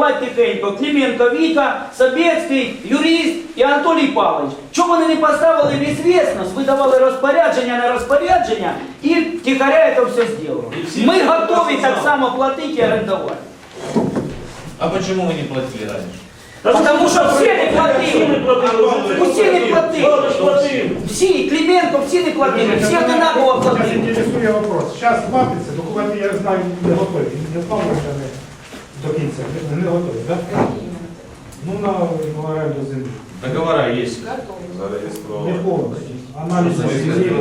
воювати тихенько. Клименко Віка, Собєцький, юрист і Анатолій Павлович. Чому вони не поставили в известность, видавали розпорядження на розпорядження і тихаря це все зробили. Ми готові так само платити і орендувати. А почему вы не платили раньше? Тому що всі не платили. Усі не платили. Всі, Клименко, всі не платили. Всі одинаково платили. интересує вопрос. Сейчас платиться, документи, я знаю, не готові. Не знав, що не до кінця. Не, не готові, так? Ну, на, на оренду землі. Договора есть. Не повністю. Аналіз землі.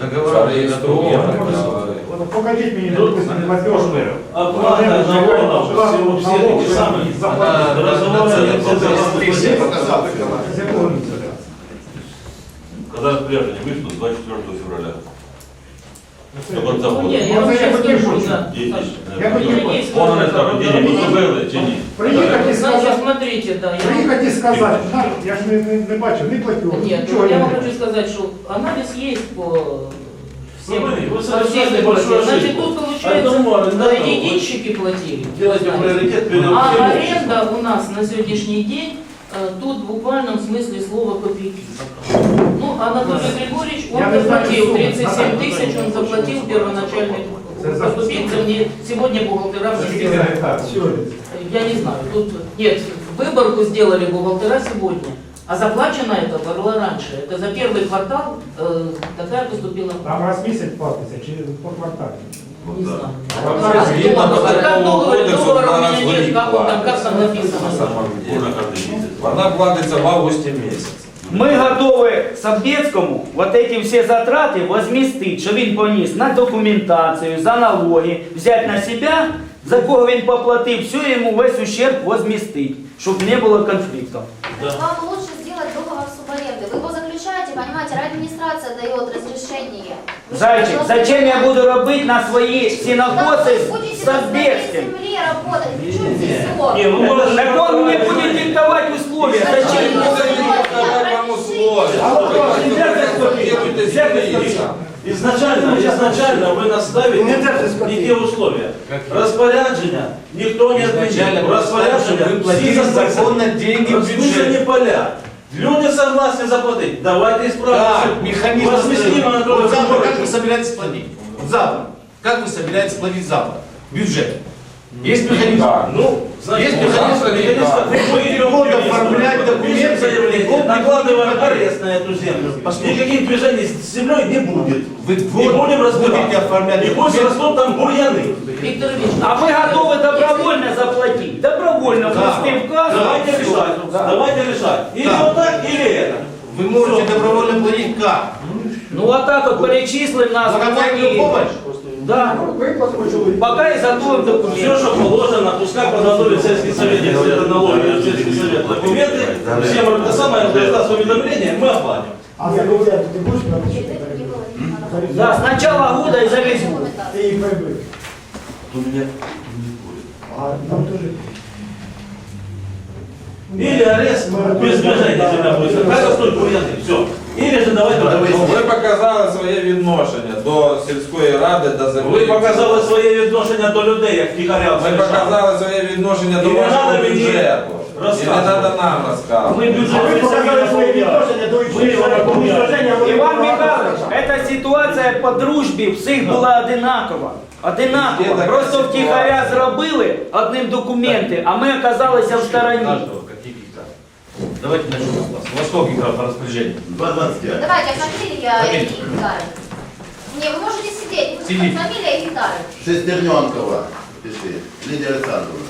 Договора зареєстровані. От Покажіть мені, допустим, платеж. Оплата налогов, всего, все таки самые. Заплатити. Разговоры З якого місяця? Когда распоряжение вышло 24 февраля. До конца Ну, года. ні, я Оце вам я ще хотів скажу, почути. да. Десять. Я хотів Є, почути. є. Он это деньги поступили чи ні? Приїхати і Значит, сказати, смотрите, да, я... приїхати і сказати, «На, я ж не, не, не бачив, не платю. Нет, нічого ну, я не вам бачу». хочу сказать, что анализ есть по всем, Ну, вы по совершаете всем большую платежам. Значит, ошибку. тут получается, Одному да, арендатору единщики платили. Делайте знаете. приоритет перед А всем аренда у нас на сегодняшний день э, тут в буквальном смысле слова копейки. Ну, Анатолий Григорьевич, Я он не знаю заплатил суммы. 37 тысяч, он заплатил первоначальный Это за- поступить. Мне сегодня бухгалтера мне Скільки сказали. гектар? Сьогодні. Я не знаю, тут нет, выборку сделали бухгалтера сегодня, а заплачено это было раньше. Это за первый квартал э, такая поступила. Там раз в місяць платиться чи по кварталі? Не знаю. А Как там видно, договор, по как договор, кодексу договора у на меня раз нет, как он там, как там На написано. самом деле. Можно каждый месяц. Вона платиться в августі місяці. Ми готові Собєцькому вот эти всі затрати возмістити, що він поніс на документацію, за налоги, взяти на себе, за кого він поплатив, все йому весь ущерб возмістити, щоб не було конфлікту. Вам лучше сделать договор субаренды. Вы его заключаете, понимаете, администрация дает разрешение. Вы Зайчик, что, зачем я буду робити на свої Да сінокоси вы з будете на своей Собєцьким? земле работать, при чем здесь ссор? Не, ну можно Так он мне будет диктовать условия. Зачем ему вам условия. Изначально, изначально вы наставите не те условия. Распорядження ніхто не Изначально отменил. Распорядження вы всі платили заплатили. законно деньги в Розміщені бюджет. поля. Люди согласны заплатить. Давайте исправим. Так, механизм. Возместим, Анатолий Вот завтра как вы Григорьевич. собираетесь платить? Вот завтра. Как вы собираетесь платить завтра? Бюджет. Есть механизм? Ну, значит, Есть механизм, механизм, да. оформлять документы, заявление, вот накладываем арест на эту землю. Послушайте. Никаких движений с землей не будет. Вы Не будем разбираться. оформлять И пусть растут там бурьяны. Виктор Ильич, А мы готовы добровольно заплатить. Добровольно Да. внести в кассу. Давайте решать. Да. Давайте решать. Или Да. вот так, или это. Вы можете добровольно платить как? Ну вот так вот перечислим нас. И- помощь? Да. Пока изготовим Все, документы. что положено, пускай подготовит сельский совет, если это налоги, сельский совет документы, всем это самое, даст уведомление, мы оплатим. А заробляти ти будеш Чтобы это не было, не надо. Да, с начала года и за весь год. Ти її прибив. У меня А там теж. Или арест без движения земля будет. Как растут бурьяны, все. Или же давайте Ви показали своє відношення до сільської ради, до землі. Ви показали своє відношення до людей, як втіхаря. Ви показали своє відношення до І не вашого надо мені бюджету. І не розказувати. треба нам розказувати. Ми бюджет показали своє відношення до Иван Михайлович, эта ситуація по дружбі всіх була одинакова. Одинакова. Просто втіхаря зробили одним документи, а ми оказалися в стороні. Давайте начнем с вас. У вас сколько гектаров по распоряжению? 2,25. Давайте, фамилия Фамилия. и гектары. Не, вы можете сидеть, вы Сидите. фамилия и гектары. Шестерненкова, пиши, Лидия Александровна.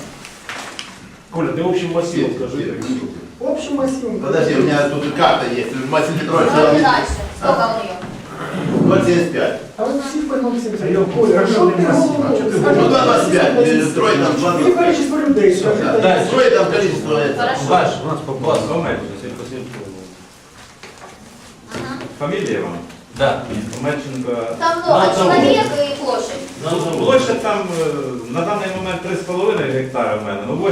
Коля, ты общий массив скажи. Общий масив. Подожди, у меня тут и карта есть, Василий Петрович, Давайте дальше. Сколько у нее? 075. А ви всі по 0,70. Коля, а що ти робиш? Ну, 225, э, строй там Яке 225. количество людей? скажи? Да, строй там количество. это. Хорошо. Ваш, у нас по Ага. Фамилия вам? Да. Омельченко. Там много, Ну, человек и площадь. Площа там е, на даний момент 3,5 гектара в мене, ну 8,5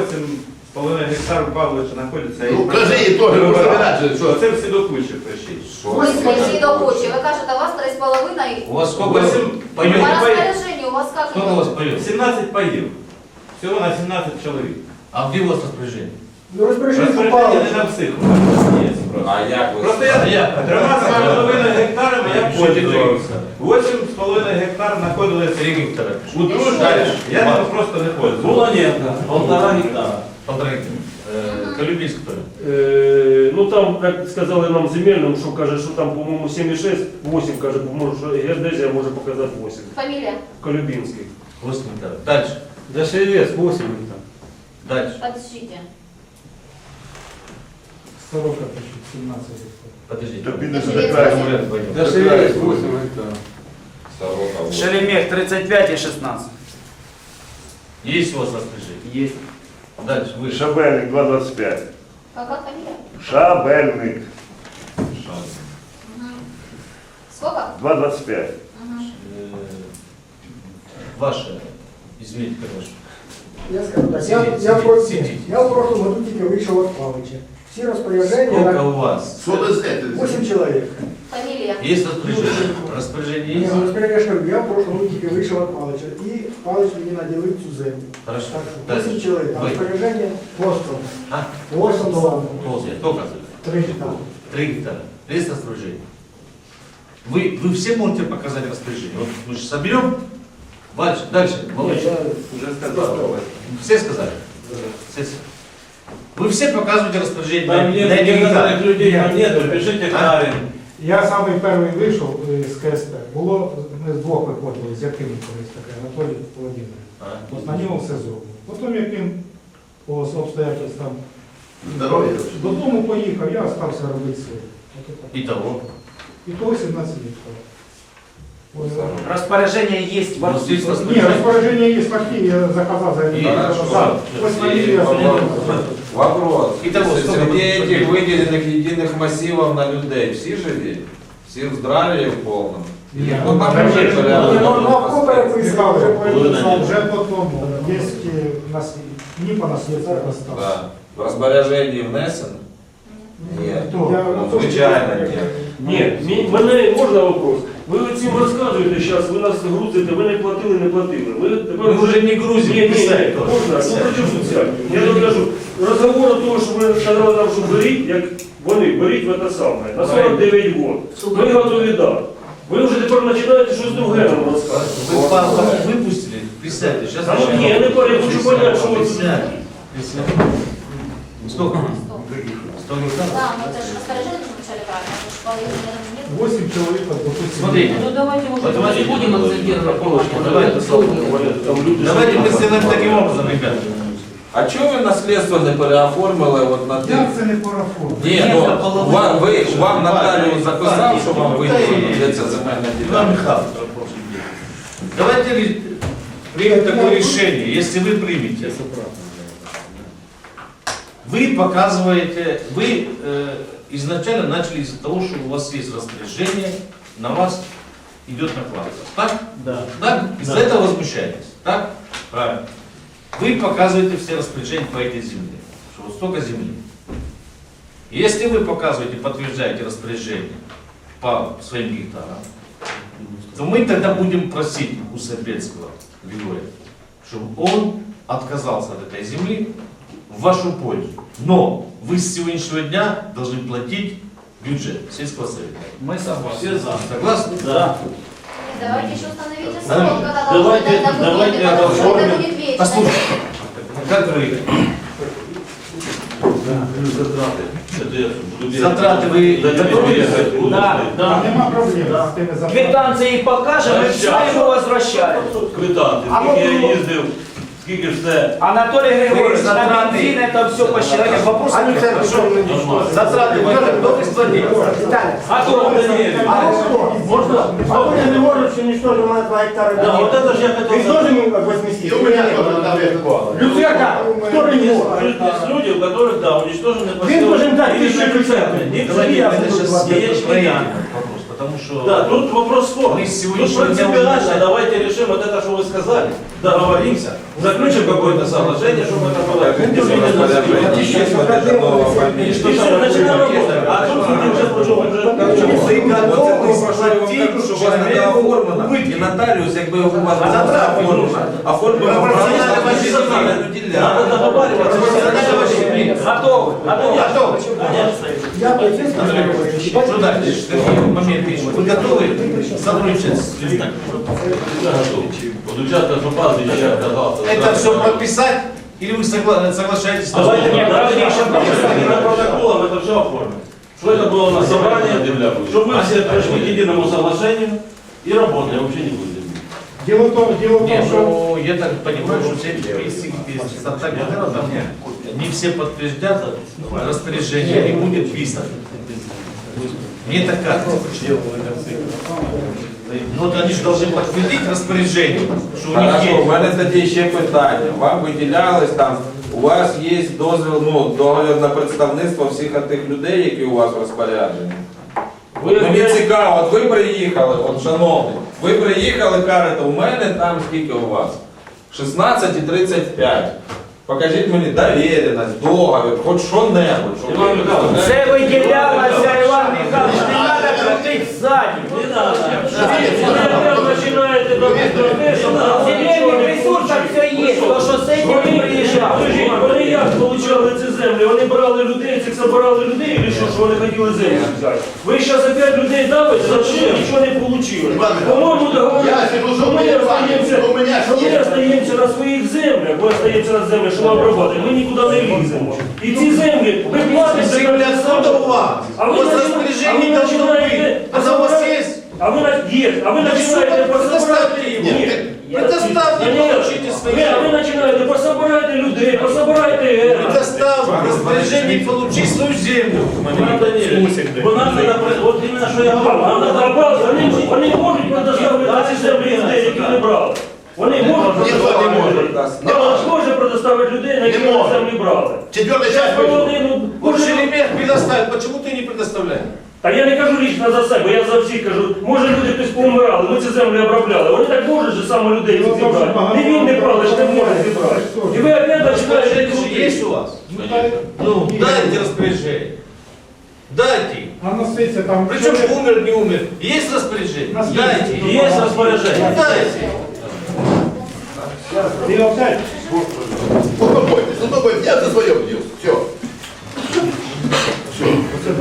гектар у Павловича знаходиться. Ну, кажи і то, ну, забирати же, що? Це всі до кучі прийшли. Ми всі до кучі. Ви кажете, у вас 3,5. У вас сколько Восемь По поименно? распоряжению у вас как Сколько у вас поев? 17 паїв. Всього на 17 чоловік. А где у вас распоряжение? Ну, розпорядження Розпорядження не на всіх. є просто. А як ви? Просто я, я трьома з половиною гектарами я. З половиною гектар знаходилися Три гектара. у дружбі. Я ними просто не пользувався. Буланенко, полтора гектара. Полтора гектара. Э, Колюбинск кто? Е, Ну там, як сказали нам земельним, що каже, що там, по-моєму, 7,6, 8, каже, може, що геодезія може показати 8. Фамилия? Колюбінський. 8 гектаров. Дальше. Дешевец 8 гектар. Дальше. Подождите. Сорока пишуть, 17 гектарів. Подождите. Тобі не Дешевец задекаємо. восемь. Дешевец 8 гектар. Сорока. вот. Шеремех 35 и 16. Есть у вас распоряжение? Есть. Дальше. Выше. Шабельник 225. Какая фамилия? Шабельник Мгм. Сколько? 225. Мгм. Э, Ваше. Извините, конечно. Я скажу так, Сидіть, я, я, в сидіть, прошлом- сидіть. я в прошлом году тільки вийшов від Павловича. Всі розпорядження Сколько на у вас? Що ви знаєте? 8 чоловік. Фамилия? Есть распоряжение? Распоряжение Ні, есть? ну, розпорядження, я кажу, я в прошлом году тільки вийшов від Павловича. І Павлович мені наділив цю землю. Хорошо. Так що 8 Дальше. чоловік, а Вы. розпорядження постом. А? Постом давав. Ползай. Только Три гектари. Три гектара. Есть распоряжение? Вы, вы все можете показать распоряжение? Вот мы же соберем. Дальше, дальше. Молодец. Уже сказав. Все сказали? Все. с- Вы все показываете распоряжение Там на, нет на эти гектары. некоторых людей, там нету, пишите Карин. Я самий перший вийшов е, з КСП. Було, ми з двох виходили, з яким колись таке, Анатолій Володимирович. А, От на ньому все зроблено. Потім, як він по обстоятельствам Здоров'я. додому поїхав, я залишився робити своє. От отак. Итого. І того 17 гектарів. Ось. Распоряжение есть во Ну, здесь Ні, распоряжение. розпорядження є такі, я заказав за Є, хорошо. Ось на И неї я вопрос. зробив. Вопрос. Итого, сколько Среди будет этих потерь? выделенных единых массивов на людей всі живі? Всі в здравии в повному? Ні, Ну, ну, там там же є порядок. Ну, ну, а в кого Писали, переписали? вже по тому. Є е, у нас НІПа нас є це осталось. Да. В розпорядженні внесено? Ні. Хто? Я- Ну, звичайно, ні. Ні, мі- мене можна вопрос? Ви цим розказуєте зараз, ви нас грузите, ви не платили, не платили. Ви тепер Мы уже не грузим, Ні, ні, ні, писать тоже. можна, ну при чому тут сядь? Я вам кажу, розговору того, що ви сказали нам, що беріть, як вони, беріть в це саме, на 49 год. Ми готові дати. Ви вже тепер починаєте щось друге нам розказувати. Вы папа выпустили? Присядьте. Сейчас А ну, не, я не понял, я хочу понять, что вот- Присядь. Присядь. Сколько? Сто. Сто гектаров? Да, но это же распоряжение написали правильно, это же половина, наверное, нет. 8 чоловік, допустим. Смотрите. Ну давайте, может, Вот быть, не давайте, будем акцентировать внимание. давайте, Сегодня. Там люди Давайте мы живуть. сделаем таким образом, ребята. А чого ви наслідство не переоформили от на тих? Як це не парафон? Ні, Ні, ну, на половину. вам, ви, вам нотаріус Ні, записав, ні, що вам ні, виділено, ні, де ні. ця земельна Иван ділянка? Михайлович, давайте ре- примем такое решение, если вы примете. Вы показываете, вы э, изначально начали из-за того, что у вас есть распоряжение, на вас идет накладка. Так? Да. Так? Из-за этого возмущаетесь. Так? Правильно. Вы показываете все распоряжения по этой земле. Что вот столько земли. Если вы показываете, подтверждаете распоряжение по своим гектарам, то мы тогда будем просить у Сапецкого Григория, чтобы он отказался от этой земли в вашу пользу. Но вы с сегодняшнего дня должны платить бюджет сельского совета. Мы согласны. Все за. Согласны? Да. Нет, давайте еще установите срок, когда Давайте- дать давайте это оформим. Послушайте, как вы Затраты. Это я буду. Затраты вы Да, готовы? Да, да. нема проблем Да. з тими заплатами. Квитанции покажем, и все ему возвращаем. Квитанти, А я їздив, скільки ж це. Анатолий Григорьевич, на затраты. бензин это все посчитали. Вопрос Они нет. церковь Нормально. Затраты вы готовы сплатить? А то А Можно? А я не можу, що ніхто не має 2 гектари. Да, вот это же я хотел Він теж мені 80. І у мене теж там є такого. Люцяка, хто не може? Есть люди, у которых, да, уничтожены Він должен дати Или 1000 написано, не Давайте я мы буду сейчас платить. Я проедем вопрос, потому что... Да, тут вопрос спорный. Мы с Тут сегодняшнего дня принципиально, уже- давайте решим вот это, что вы сказали, договоримся, заключим какое-то соглашение, чтобы это было. И что там, начинаем работать. А тут люди уже прожил, уже Ви готові сплатити, щоб у вас не оформлено, і нотаріус, якби у вас затрат оформлено, оформлено право на земельну Надо ділянку. договариваться. Готовы, готовы. Готовы. Я полицейский. Что дальше? Какие моменты еще? Вы готовы сотрудничать с людьми? Вот участок попал, где я оказался. Это все подписать? Или вы согла- соглашаетесь? Давайте что? не на протоколом это все оформим. Что это было на собрании, чтобы мы все пришли к единому соглашению и работали, вообще не будем. Дело в том, дело в том, что ну, я так понимаю, что все если, если так там не все подтверждят распоряжение и будет писано. Мне так кажется. Ну, вот они же должны подтвердить распоряжение, что у них Хорошо, в есть. мене тоді ще питання. Вам виділялось там, у вас є дозвіл, ну, договір на представництво всіх тих людей, які у вас в розпорядженні. Ви Мені цікаво, от ви приїхали, от шановні, ви приїхали, кажете, у мене там скільки у вас? 16 і 35. Покажіть мені довіреність, договір, хоч що-небудь. щоб Іван ви- Михайлович, Це виділялося, Іван Михайлович, не треба крутити ззаді. Не надо. Ви починаєте до те, що В земельних ресурсах все є, то що з Скажіть, вони як отримали ці землі? Вони брали людей, цих забирали людей, і що, що вони хотіли землю взяти? Ви зараз опять людей давите, за що нічого не Михайлович, По-моєму, договор, я сижу, що ми остаємося, у мене що ми є. остаємося на своїх землях, ми остаємося на землях, що ми обробляти, ми нікуди не ліземо. І ці землі, ви платите за Земля откуда у вас? А ви вас начи- а ви должно начинаєте быть. Она у вас есть? А ви на- є, а ви Так починаєте пособирати... ему. Протиставте вивчити свої. Ви починаєте, пособирайте людей, пособирайте. Протистав, розпоряджені получи свою землю. Вона не напред, от іменно, що я говорю, вона забрала, вони, вони можуть предоставляти ці землі людей, які не брали. Вони можуть Ніхто не може. Не може предоставити людей, на які землі брали. Четвертий час. Ну, ну, Кожен почему ти не предоставляєш? Та я не кажу лічно за себе, я за всіх кажу, може люди хтось помирали, ми ці землі обробляли. Вони так можуть же саме людей Ну, цих зібрати. багато- Не він не брали, ж не може зібрати. І ви опять починаєте Распоряжение же крутити. есть у вас? ну, та- Ну, ні. дайте распоряжение. Дайте. А на сесії там... Причем умер, не умер. Есть распоряжение? Нас есть. Дайте. Є розпорядження. Дайте. Ты опять... Успокойтесь, успокойтесь, я за свое бью. Все.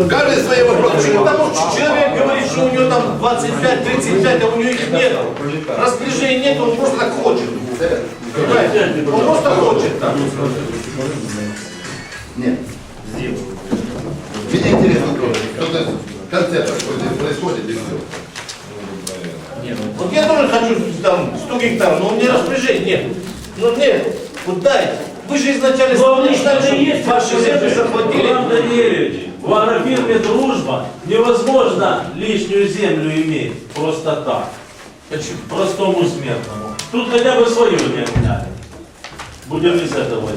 Каждый свои вопросы. Почему? Потому что человек говорит, что у него там 25-35, а у него их нет. Распоряжения нет, он просто так хочет. Понимаете? Он просто хочет так. Нет. Мне интересно тоже, что-то в конце такое здесь происходит и все. Вот я тоже хочу там 100 гектаров, но у меня распоряжения нет. Ну нет, вот дайте. Вы же изначально Ну, а даже что есть ваши земли захватили. Иван Данилович, в агрофирме «Дружба» невозможно лишнюю землю иметь просто так. Почему? Простому смертному. Тут хотя бы свою не отняли. Будем из этого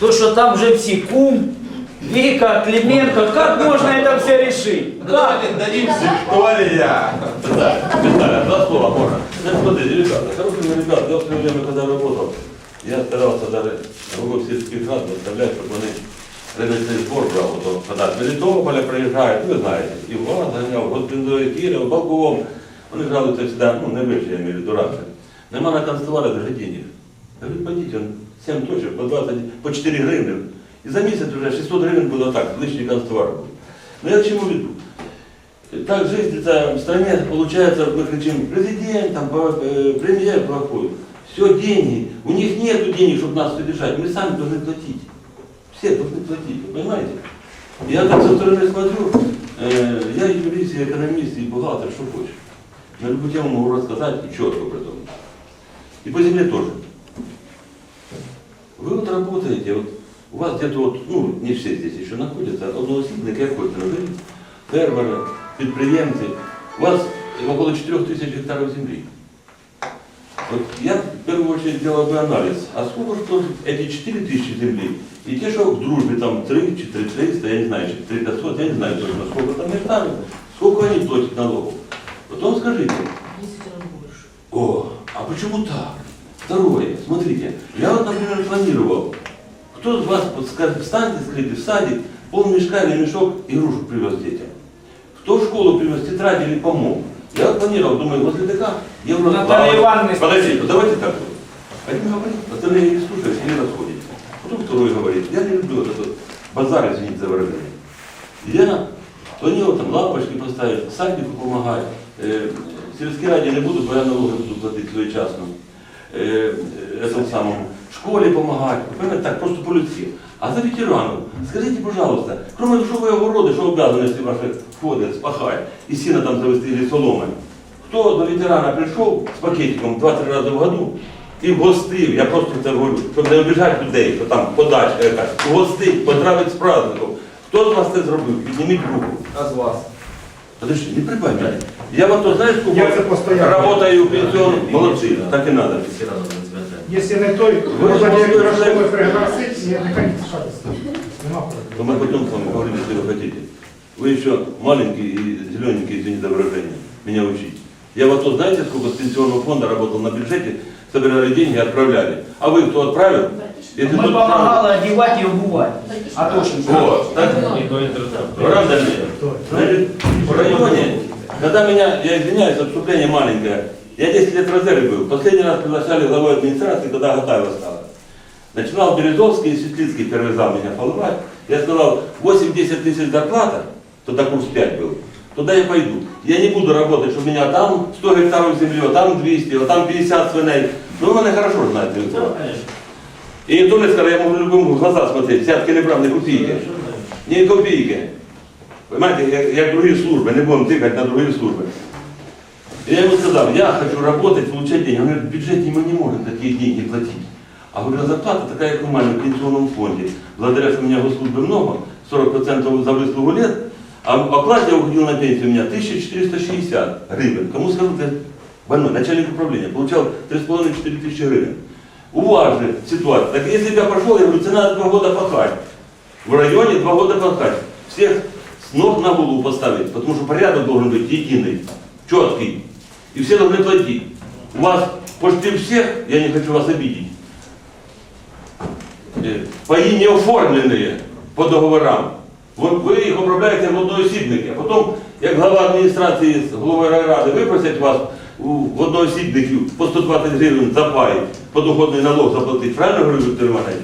То, что там же все кум, Вика, Клименко, как можно это все решить? Ну? Давайте дадим Виктория. Виталий, два слова можно. Смотрите, ребята, хорошие ребята, я в свое время, когда работал, я старался даже другой сельских рад заставлять, чтобы они рыночный сбор брал, вот, вот, когда с Мелитополя приезжают, вы знаете, и вас гоняв, от Піндової Кірів, Балковом, вони жалуються всегда, ну, не вище, я имею в виду, раньше. Нема на констоваре даже денег. Я говорю, пойдите, он 7 точек, по 20, по 4 гривны. И за месяц уже 600 гривен было так, лишний констовар был. Но я к чему веду? Так жизнь в стране, получается, мы кричим, президент, там, по- э, премьер плохой. Все деньги. У них нет денег, чтобы нас содержать. Мы сами должны платить. Все должны платить, вы понимаете? Я так со стороны смотрю, э, я и юрист, и экономист, и бухгалтер, что хочешь. На любую тему могу рассказать и четко при этом. И по земле тоже. Вы вот работаете, вот у вас где-то вот, ну, не все здесь еще находятся, одноосібники, як хочете назовіть, фермери, підприємці, у вас около 4 тысяч гектаров земли. Вот я в первую очередь делал бы анализ, а сколько что эти 4 тысячи земли, и те, что в дружбе там 3, 4, 300, я не знаю, 4 500, я не знаю точно, сколько там гектаров, сколько они платят налогов. Потом скажите, 10 раз больше. о, а почему так? Второе, смотрите, я вот, например, планировал, кто из вас, вот, скажет, встаньте, скажите, в садик, пол мешка или мешок игрушек привез детям. Кто в школу привез тетрадь или помог. Я вот планировал, думаю, возле ДК евро... Наталья Ивановна, Подождите, давайте так вот. Один говорит, остальные не слушают или расходитесь. Потом второй говорит, я не люблю вот этот базар, извините за выражение. Я то него там лампочки поставить, садику помогаю. Э, сельской ради не буду, бо я налоги буду платить своєчасно. Э, этому самому, школе помогать, понимаете, так, просто по-людски. А за ветеранов, скажите, пожалуйста, кроме душовой огороды, что обязаны, если ваши входы спахать, и сено там завести или соломой, кто до ветерана пришел с пакетиком 2-3 рази в году і вгостив, я просто це говорю, щоб не обіжати людей, що там подачка якась, вгостив, поздравить з праздником. Хто з вас це зробив? Підніміть руку. А з вас? Подожди, не прибавь меня. Я вот то, знаешь, сколько Я це постійно. работаю в пенсионном, молодцы, так и надо. Якщо не той, директора можете- школи пригласити, я нехай не проблем. Но мы пойдем с вами поговорим, если вы хотите. Вы еще маленький и зелененький, извините за выражение, меня учить. Я вот то знаете, сколько с пенсионного фонда работал на бюджете, собирали деньги, отправляли. А вы кто отправил? Если Мы тут помогали одевать и обувать. А то что? Вот, так? Правда ли? Значит, в районе, когда меня, я извиняюсь, отступление маленькое, я 10 лет в резерве был. Последний раз приглашали главой администрации, когда Гатаева стала. Начинал Березовский и Светлицкий первый зал меня полывать. Я сказал, 8-10 тысяч зарплата, тогда курс 5 был, туда я пойду. Я не буду работать, что у меня там 100 гектаров земли, а там 200, а там 50 свиней. Ну, вы меня хорошо знаете. Да, конечно. И не то ли скажу, я могу любым в глаза смотреть, взятки не брав, не копійки. Ні копійки. Понимаете, як, як другі служби, не будемо тикати на другі служби. Я ему сказал, я хочу работать, получать деньги. Он говорит, в бюджете мы не можем такие деньги платить. А говорю, а зарплата такая, как у меня в пенсионном фонде. Благодаря, что у меня госслужбы много, 40% за выслугу лет, а оклад я уходил на пенсию у меня 1460 гривен. Кому скажу, ты больной, начальник управления, получал 3,5-4 тысячи гривен. У вас же ситуация. Так если я пошел, я говорю, тебе два года пахать. В районе два года пахать. Всех с ног на голову поставить, потому что порядок должен быть единый, четкий. И все должны платить. У вас почти всех, я не хочу вас обидеть, э, паи не оформленные по договорам. Ви, ви їх обробляєте в одноосібники, а потім, як глава адміністрації з головою райради випросять вас у, в одноосібників по 120 гривень за пай, подоходний налог заплатити. Правильно говорю, Віктор Іванович?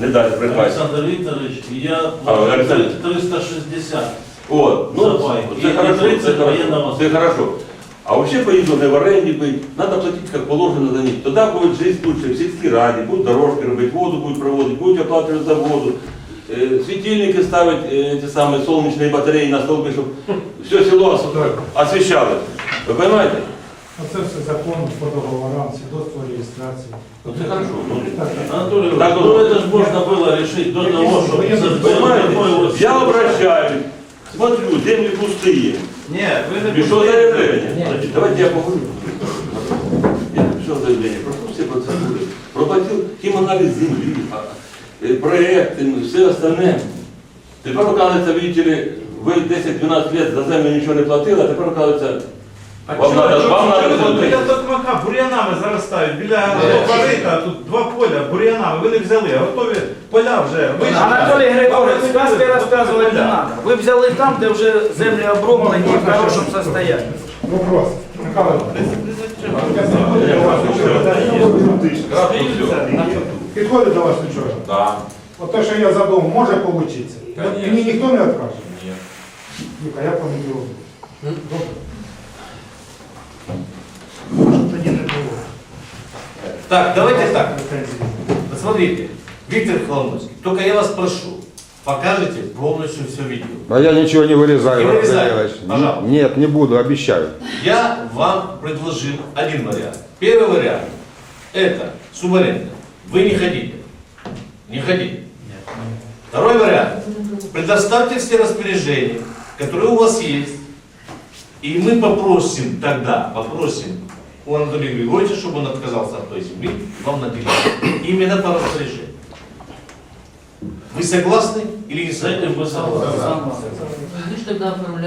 Не далі припай. Александр Викторович, я А, Александр. 360. От, ну, Запай. це І хорошо, 30 це хорошо, воєнного це хорошо. А вообще поїду не в оренді быть, надо платить как положено за них. Тогда будет жизнь лучше, в сельской раді, будут дорожки робити, воду будуть проводити, будуть оплачувати за воду, э, светильники ставить, э, эти самые солнечные батареи на столбы, чтобы все село ос- освещалось. Вы понимаете? Оце все закон по договорам, свідоцтво реєстрації. Ну, это хорошо. ну, Так, Анатолий Так, Иванович, ну это же можно было решить до того, чтобы Военный- Понимаете? Я обращаюсь, смотрю, земли пустые. Ні, ви не Пишу пустите. заявление. Давайте я поговорю. Я написал заявление, прошел все процедуры, проплатил химанализ земли, а, э, проект, и все остальное. Тепер, оказывается, видите ли, ви 10-12 лет за землю нічого не платили, а тепер, оказывается, А Вам чого- надо- чого- вам чого надо ви зробити. Біля токмака бур'янами заростають, біля Е, Парика, тут два поля бур'янами, ви не взяли, готові поля вже. вижили. Анатолий Григорьевич, А ви сказки не рассказывать не поля. надо. Вы взяли там, где уже земли оброблены и в хорошем состоянии. Вопрос. Михайло Іванович, я заходжу до вас вчора. Підходить до вас вчора. Да. От те, що я задумав, може получиться. Конечно. Мені ніхто не відкаже. Ні. Віка, я понеділок. Добре. Щоб Тоді не було. Так, давайте так. Претензій. Посмотрите, Виктор Холмовский, только я вас прошу, покажите полностью все видео. А я ничего не вырезаю, Не вырезай, Ильич. пожалуйста. Нет, не буду, обещаю. Я вам предложил один вариант. Первый вариант – это субаренда. Вы не хотите. Не хотите. Второй вариант. Предоставьте все распоряжения, которые у вас есть. И мы попросим тогда, попросим у Анатолия Григорьевича, чтобы он отказался от той земли, вам наделили. Именно по распоряжению. Вы согласны или не согласны? мы согласны.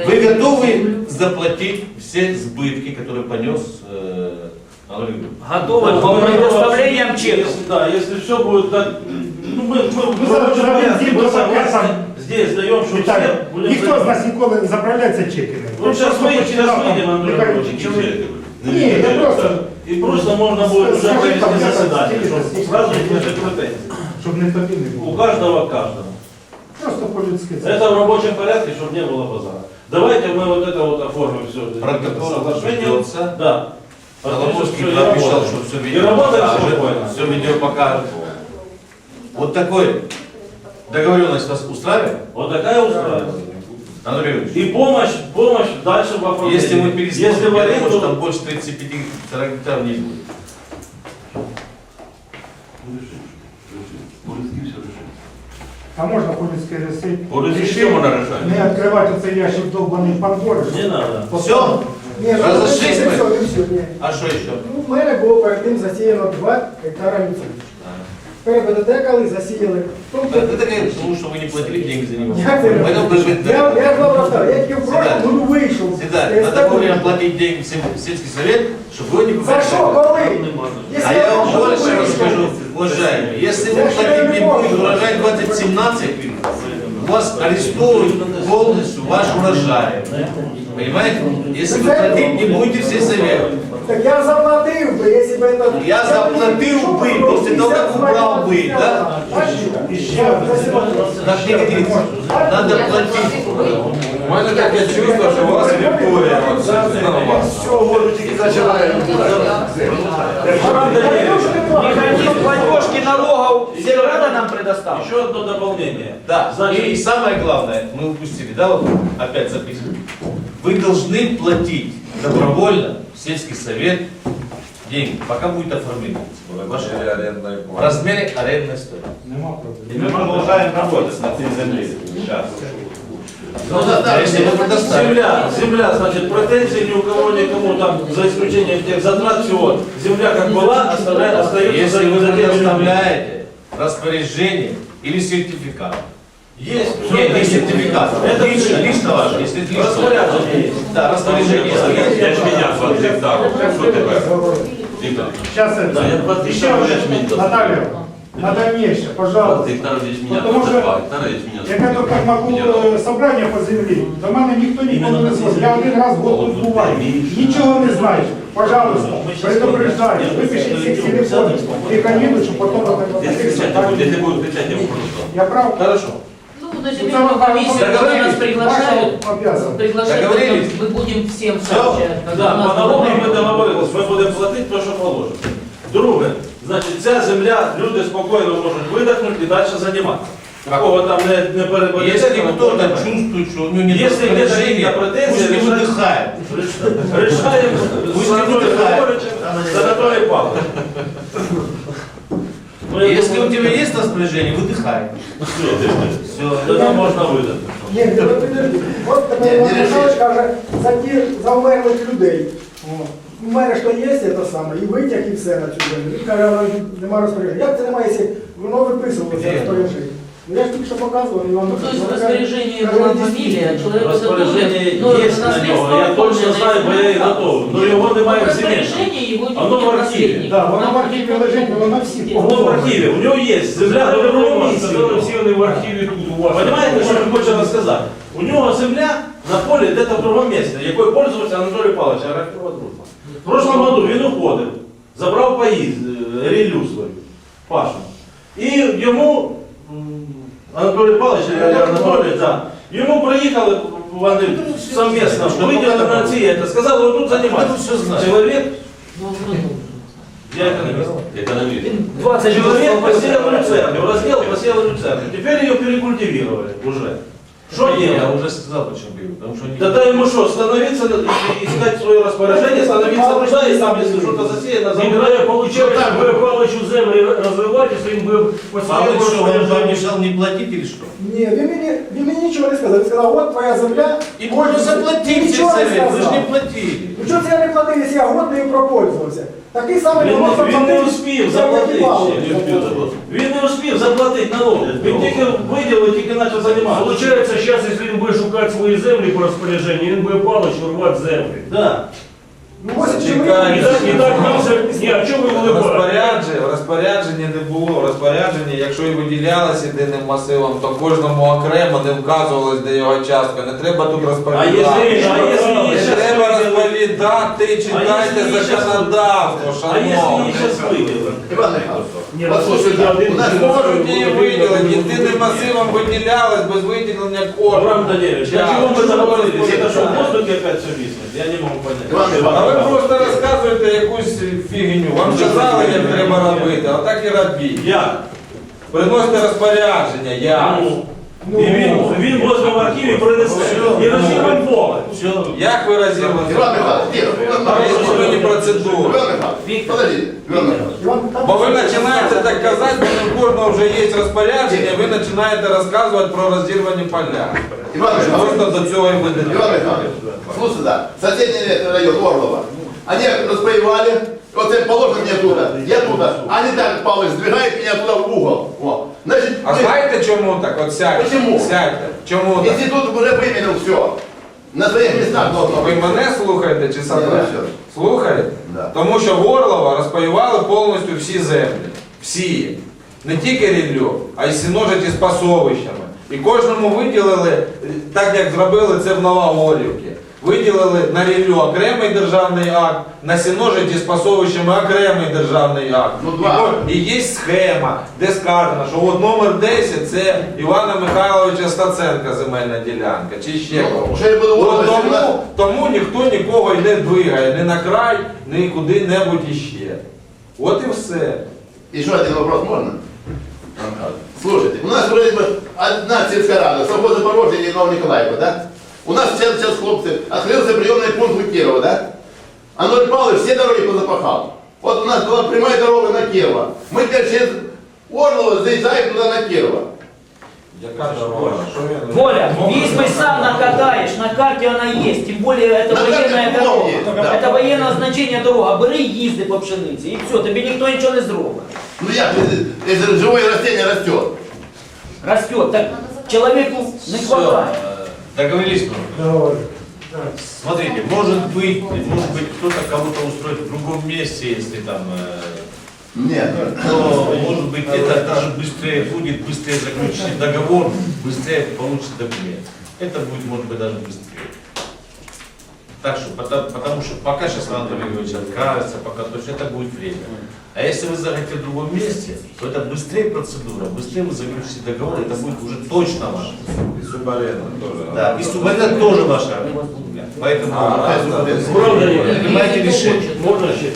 Вы готовы заплатить все сбытки, которые понес э, Анатолий Григорьевич? Готовы по предоставлениям чеков. Да, если все будет так, ну мы, мы, Мы заправляем зиму, мы заправляем согласны, здесь даем, что Віталій, все будем... ніхто з нас ніколи не заправляється чеками. Ну, сейчас Просто выйдем, сейчас починав там, выйдем, Анатолий нехай Григорьевич, чоловік- и Ні, я просто... И просто можно будет уже Скажи, там, провести я так, заседание, телевизор, чтобы сразу не претензий. щоб не тобі не У було. каждого каждого. Просто по-людськи. це. Это в рабочем порядке, чтобы не было базара. Давайте мы вот это вот оформим все. Протокол соглашение. ведется. Да. Соломовский Всё, пообещал, я- что все И видео работает покажет, спокойно. все видео покажет. Вот такой договоренность вас устраивает? Вот такая устраивает. Анатолий Юрьевич, И помощь, помощь дальше в оформлении. если мы пересмотрим, Если в я думаю, что там аренду... больше 35-40 гектаров не будет. А можна по-людськи рішити? По-людськи що можна рішати? Не відкривати цей ящик довбаний Пандори. Не надо. Все? Ні, ну, Разошлись не ми? все, не все, ні. А что еще? Ну, в мене було перед тим засіяно 2 гектара лісу. Перебедотекали, засіяли. Тобто, Это такая, потому что вы не платили деньги за него. як це? Поэтому вы- вы- Я, я ж вам розказав, я тільки в Сідай. прошлому году вийшов. Всегда, з надо вовремя СТБ. платить деньги в сел- в сельский совет, чтобы вы не За попали. що, коли? А Якщо я вам прошлому больше вийшов, расскажу, уважаемые. Если Я вы считаю, платить не не будете можно. урожай 2017, у вас арестуют полностью ваш урожай. Понимаете? Если вы платить не будете все советы. Так я заплатив би, якщо б это... Я заплатив би, после того, как убрал бы, да? Не. Надо платить. У мене таке чувство, що у вас Вікторія, на вас. Механизм платежки налогов Сельрада нам предоставил. Еще одно дополнение. Да, Значит- и самое главное, мы упустили, да, вот опять записываем. Вы должны платить добровольно в сельский совет деньги, пока будет оформление. Ваше Ваші орендної в размере арендной стоимости. Нема проблем. И мы продолжаем работать на этой земле сейчас. Ну да, да, если вы предоставите. Земля, земля, значит, претензий ни у кого, никому, там, за исключением тех затрат, всего. Земля как была, оставляет, остается Если вы за людьми. предоставляете распоряжение или сертификат, Есть. нет, не сертификат, Это лично, все. лично ваш, если это лично Распоряжение есть. Да, распоряжение есть. Я ж меня 20 гектарів. Що тепер? Віктор, Сейчас Да, я это. 20 Еще гектаров раз, ячменя Наталья, на дальнейшее, 20 пожалуйста. гектарів десь мене, Потому что 22 гектара десь мене. Я как только могу э, собрание по земле, до мене ніхто ніколи не зводить. Я один раз в год тут буваю. Нічого не знаю. Пожалуйста, предупреждаю, випишіть всіх телефонів і каніду, щоб потім Якщо кричати не буде, якщо будуть кричати, я просто. Я прав? Хорошо. Ну, на земельную комиссию, когда нас Договорились? приглашают, Обязан. приглашают, Договорились? мы будем всем Всё? сообщать. когда Да, у нас по налогам будет- ми договорились, ми будемо платити те, що положено. Друге, значить, ця земля, люди спокійно можуть видихнути і далі займатися. Такого там не, не перебудеться. Если кто-то чувствует, что у него нет Если нет распоряжения, каких-то претензий, пусть не решать- выдыхает. Решаємо Пусть з не Анатолієм видихає. Григоровичем, з Анатолієм Павловичем. Ну, я Если у думаю, тебя есть распоряжение, выдыхай. Все, Все. тоді можна видати. Ні, не ви підождіть. От Іван Михайлович каже, за ті завмерлих людей. О, У мене ж то є те саме, і витяг, і все на цю землю. Він каже, але нема розпорядження. Як це немає, якщо воно виписувалося Де? розпорядження? Ну я ж тільки що показував, Іван Ну, то есть в Михайлович. распоряжении Каже, была «Дійсно». фамилия, человек Розпорядження готовит, но є на наследство нього, я точно оформлено, знаю, бо я і если готовий. Ну його немає в землі. Распоряжение его не Оно в будет архиве. наследник. Да, воно Нам в архиве будет лежить, воно на всіх естественно. Воно в архіві, у нього є земля до другого місця. всі вони в архіві тут у вас. Понимаете, що я хочу розказати? У нього земля на полі де-то в другому місці, якою пользувався Анатолій Павлович, Арахова дружба. В прошлом году він уходив, забрав паї, е, ріллю свою, Пашу. І йому, м, Анатолій Павлович, или Анатолій, да, йому приїхали, вони совместно виділили на ці, это, сказали, вот тут Я заниматься. все знаю. Человек, Ну, ну, ну. я экономист. Економіст. 20 Человек посеял посеял люцерну, раздел посеял люцерну. Теперь ее перекультивировали уже. Что Я делать? уже сказал, почему беру. Потому что они- Тогда ему что, становиться, и- искать свое распоряжение, становиться туда, и там, если что-то засеяно, Він каже, виходить, би Павловичу землі розвивати, якщо він би Павлович что, он вам розпорядження. мешал не платить или что? Ні, він мені, він мені нічого не сказав. Він сказав, от твоя земля. И можно заплатить не совет, вы же не платили. Ну це я не платив, якщо я год нею пропользувався? Такий самий Він, налог не- він не успів заплатити ще. Він не успів заплатити налоги. Він тільки виділив, тільки почав займатися. Получається, зараз, якщо він буде шукати свої землі по розпорядженню, він буде Павлович рвати землі. Да. Ну ось І чоловік. так, і так, місце, ні, а чому ви виливаєте? Розпорядження, в не було. В розпорядженні, якщо і виділялося єдиним масивом, то кожному окремо не вказувалось, де його частка. Не треба тут А розпоряджати. якщо, а якщо є Не щас треба виділити- свої дати, читайте якщо її щас- законодавство, А если шановні. их сейчас выделят? Иван Михайлович, Ні, вот слушайте, один у нас Можуть її виділити, єдиним масивом виділялись без виділення Абрам коштів. Данилович, Да. а чего вы договорились? Это что, в Иван воздухе опять все виснет? Я не могу понять. Иван А ви Михайлович, просто розказуєте якусь фігню. Вам сказали, як треба робити, а так і робіть. Я. Приносите розпорядження, я. Ну, і він, він возьме в архіві принесе. І розірвемо поле. Все. Як ви розірвані? Иван Михайлович, тихо, Иван Є Михайлович. певні процедури. Иван Михайлович, подождите, Иван Михайлович. Іван, там Бо ви починаєте так казати, бо не в кожного вже є розпорядження, ви починаєте розказувати про розірвані поля. Иван Михайлович. Просто до цього і ведете. Иван Михайлович, слушай, да, соседний район Орлова. Они распоевали, вот это положено мне туда, я туда. Они так, Павлович, сдвигает меня туда в угол. О. Значит, А мы- знаєте чому так? От сядьте. Почему? Сядьте. Чому так? институт уже выменил все. На своих местах должно Ви быть. мене слухаєте чи Ні, себе? ну що? Слухаєте? Да. Тому що Горлова розпаювали повністю всі землі. Всі. Не тільки ріллю, а й сіножиті з пасовищами. І кожному виділили, е, так як зробили це в Новоолівці. Виділили на ріллю окремий державний акт, на сіножиті з пасовищами окремий державний акт. Ну, І два. І є схема, де сказано, що от номер 10 це Івана Михайловича Стаценка земельна ділянка, чи ще Ну, когось. що я буду От тому, тому ніхто нікого й не двигає, ні на край, ні куди-небудь іще. От і все. Еще один вопрос Михайлович, Слушайте, у нас вроде бы одна сельская рада, совхоз Запорожье и Новая Николаевка, да? У нас сейчас, сейчас хлопцы, открылся приемный пункт у Кирова, да? Анатолий Павлович все дороги позапахал. Вот у нас была прямая дорога на Кирова. Мы теперь через Орлова заезжаем туда на Кирова. Яка дорога? Що він? Воля, Мокрий если там. сам накатаешь, на карте она есть, тем более это На военная карте дорога. есть, да. Это военное значение дорога. Бери їзди по пшениці, і все, тобі ніхто нічого не зробить. Ну як, если живое растение растет. Растет, так человеку не Все, хватает. договорились мы. Смотрите, может быть, может быть кто-то кого-то устроит в другом месте, если там, э, Нет. то может быть это даже быстрее будет, быстрее заключите договор, быстрее получите документ. Это будет, может быть, даже быстрее. Так что, потому, потому что пока сейчас Анатолий Григорьевич откажется, пока, то есть это будет время. А если вы захотите в другом месте, то это быстрее процедура, быстрее вы заключите договор, это будет уже точно ваше. І Субарена теж. Да, и субординат тоже ваша. Поэтому А, раз, да, без- Правда, ні. принимайте решение. Можна ще?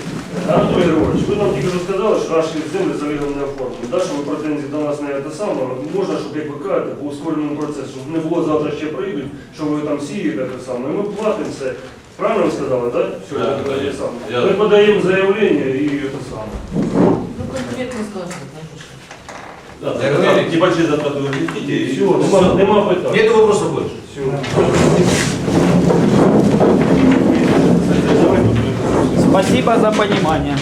Анатолій Григорович, ви нам тільки що сказали, що наші землі завірено не оформлені. Да, що ви претензії до нас не те саме, можна, щоб, як ви кажете, по ускореному процесу, щоб не було завтра ще прийдуть, що ви там сієте те саме. І ми платимо це. Правильно ви сказали, так? Сьогодні Да, те конечно. саме. Я- Ми подаємо заявлення і те саме. Ну, конкретно скажем, знаешь, что. Да, договорились. Небольшие затраты вы внесите. и Все, нема, нема питань. Нет вопросов больше. Спасибо за понимание.